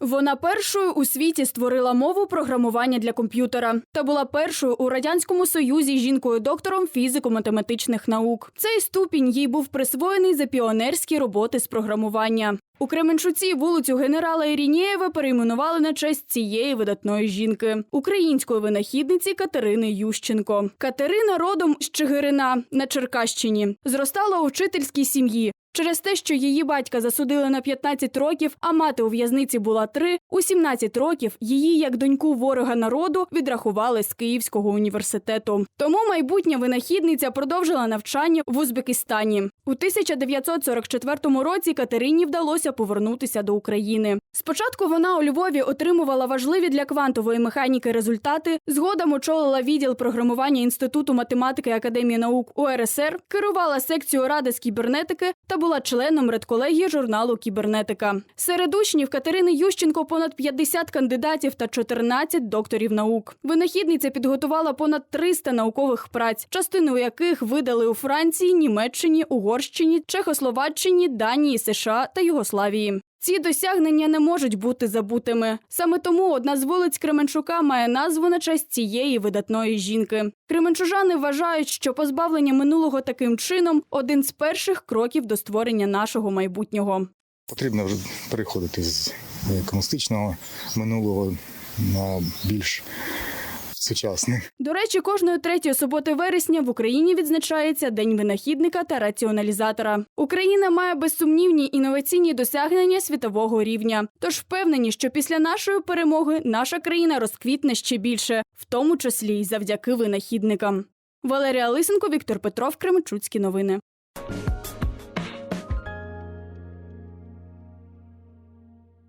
Вона першою у світі створила мову програмування для комп'ютера та була першою у радянському союзі жінкою-доктором фізико-математичних наук. Цей ступінь їй був присвоєний за піонерські роботи з програмування. У Кременчуці вулицю генерала Ірінєєва перейменували на честь цієї видатної жінки української винахідниці Катерини Ющенко. Катерина родом з Чигирина на Черкащині. Зростала у вчительській сім'ї. Через те, що її батька засудили на 15 років, а мати у в'язниці була 3, у 17 років її, як доньку ворога народу, відрахували з Київського університету. Тому майбутня винахідниця продовжила навчання в Узбекистані. У 1944 році Катерині вдалося повернутися до України. Спочатку вона у Львові отримувала важливі для квантової механіки результати. Згодом очолила відділ програмування Інституту математики Академії наук УРСР, керувала секцією ради з кібернетики та була членом редколегії журналу Кібернетика. Серед учнів Катерини Ющенко понад 50 кандидатів та 14 докторів наук. Винахідниця підготувала понад 300 наукових праць, частину яких видали у Франції, Німеччині, Угорщині, Чехословаччині, Данії, США та Югославії. Ці досягнення не можуть бути забутими. Саме тому одна з вулиць Кременчука має назву на честь цієї видатної жінки. Кременчужани вважають, що позбавлення минулого таким чином один з перших кроків до створення нашого майбутнього. Потрібно вже переходити з е, комуністичного минулого на більш сучасне. До речі, кожної третьої суботи вересня в Україні відзначається День винахідника та раціоналізатора. Україна має безсумнівні інноваційні досягнення світового рівня. Тож впевнені, що після нашої перемоги наша країна розквітне ще більше, в тому числі й завдяки винахідникам. Валерія Лисенко, Віктор Петров, Кременчуцькі новини.